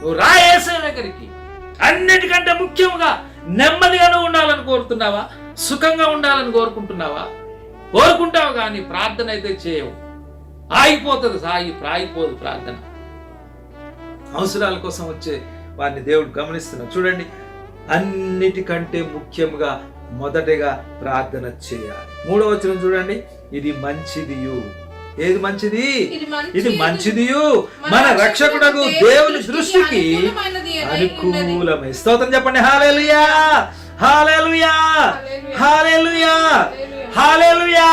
నువ్వు రాయేసే దగ్గరికి అన్నిటికంటే ముఖ్యంగా నెమ్మదిగానే ఉండాలని కోరుతున్నావా? సుఖంగా ఉండాలని కోరుకుంటున్నావా? కోరుకుంటావు కానీ ప్రార్థన అయితే చేయవు. ఆగిపోతుంది సాగి ఆగిపోదు ప్రార్థన. అవసరాల కోసం వచ్చే వారిని దేవుడు గమనిస్తున్నాడు. చూడండి అన్నిటికంటే ముఖ్యంగా మొదటగా ప్రార్థన చేయాలి. మూడవ వచనం చూడండి ఇది మంచిదియు. ఏది మంచిది? ఇది మంచిదియు. మన రక్షకుడకు దేవుని దృష్టికి అనుకూలమే. స్తోత్రం చెప్పండి. హాలేలుయా హాలేలుయా హాలేలుయా హాలేలుయా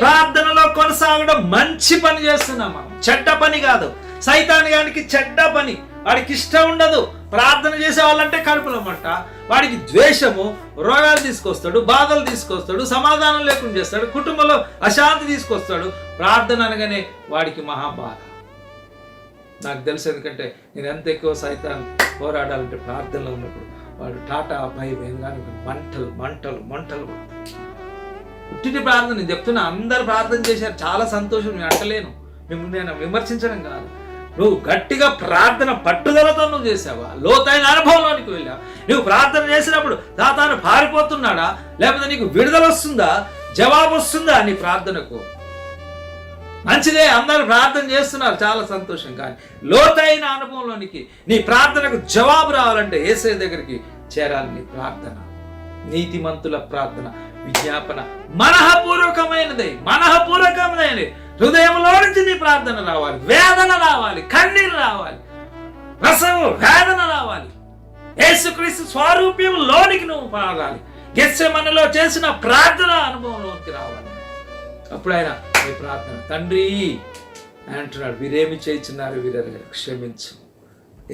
ప్రార్థనలో కొనసాగడం మంచి పని చేస్తున్నాం మనం. చెడ్డ పని కాదు. సైతాన్ గానికి చెడ్డ పని. వాడికి ఇష్టం ఉండదు. ప్రార్థన చేసే వాళ్ళంటే కడుపులమంట వాడికి ద్వేషము రోగాలు తీసుకొస్తాడు బాధలు తీసుకొస్తాడు సమాధానం లేకుండా చేస్తాడు కుటుంబంలో అశాంతి తీసుకొస్తాడు. ప్రార్థన అనగానే వాడికి మహాబాధ. నాకు తెలుసు ఎందుకంటే నేను ఎంత ఎక్కువ సైతాన్ పోరాడాలంటే ప్రార్థనలో ఉన్నప్పుడు వాడు టాటా పై వేగానికి మంటలు మంటలు మంటలు పుట్టిన ప్రార్థన. నేను చెప్తున్నా అందరు ప్రార్థన చేశారు. చాలా సంతోషం నేను అంటలేను. మిమ్మల్ని నేను విమర్శించడం కాదు. నువ్వు గట్టిగా ప్రార్థన పట్టుదలతో నువ్వు చేసావా? లోతైన అనుభవంలోనికి వెళ్ళావు? నువ్వు ప్రార్థన చేసినప్పుడు తాతాను పారిపోతున్నాడా? లేకపోతే నీకు విడుదల వస్తుందా? జవాబు వస్తుందా నీ ప్రార్థనకు? మంచిదే అందరూ ప్రార్థన చేస్తున్నారు చాలా సంతోషం. కానీ లోతైన అనుభవంలోనికి నీ ప్రార్థనకు జవాబు రావాలంటే ఏసై దగ్గరికి చేరాలి నీ ప్రార్థన. నీతిమంతుల ప్రార్థన విజ్ఞాపన మనహపూర్వకమైనది మనహపూర్వకమైనది హృదయంలో నుంచి నీ ప్రార్థన రావాలి. వేదన రావాలి. కన్నీరు రావాలి. రసము వేదన రావాలి. యేసుక్రీస్తు స్వారూప్యం లోనికి నువ్వు పాడాలి గెస్సెమనలో చేసిన ప్రార్థన అనుభవంలోకి రావాలి. అప్పుడు ఆయన నీ ప్రార్థన తండ్రి అని అంటున్నాడు. వీరేమి చేయించున్నారు వీరే క్షమించు.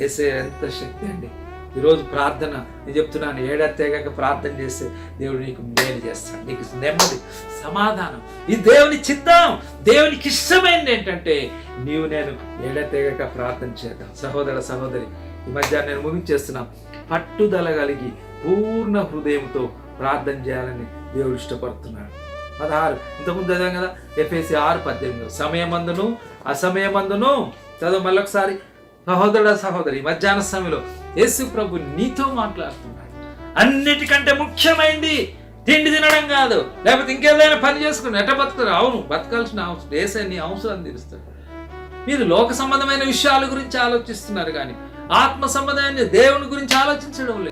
ఏసే ఎంత శక్తి అండి. ఈరోజు ప్రార్థన. నేను చెప్తున్నాను ఏడెత్తేగాక ప్రార్థన చేస్తే దేవుడు నీకు మేలు చేస్తాడు. నీకు నెమ్మది సమాధానం. ఈ దేవుని చిత్తం దేవునికి ఇష్టమైనది ఏంటంటే నీవు నేను ఏడెత్తేగాక ప్రార్థన చేద్దాం. సహోదర సహోదరి ఈ మధ్య నేను ముగించేస్తున్నాం. పట్టుదల కలిగి పూర్ణ హృదయంతో ప్రార్థన చేయాలని దేవుడు ఇష్టపడుతున్నాడు. పదహారు ఇంతకుముందు చదివాం కదా ఎఫ్ఎసి ఆరు పద్దెనిమిది. సమయమందును అసమయమందును. చదువు మళ్ళొకసారి. సహోదర సహోదరి మధ్యాహ్న సమయంలో యేసు ప్రభు నీతో మాట్లాడుతున్నాడు. అన్నిటికంటే ముఖ్యమైనది తిండి తినడం కాదు. లేకపోతే ఇంకేదైనా పని చేసుకుని ఎట్ట బతుకుతారు? అవును బతకాల్సిన అవసరం దేశాన్ని నీ అవసరం తీరుస్తాడు మీరు లోక సంబంధమైన విషయాల గురించి ఆలోచిస్తున్నారు కానీ ఆత్మ సంబంధమైన దేవుని గురించి ఆలోచించడం లేదు.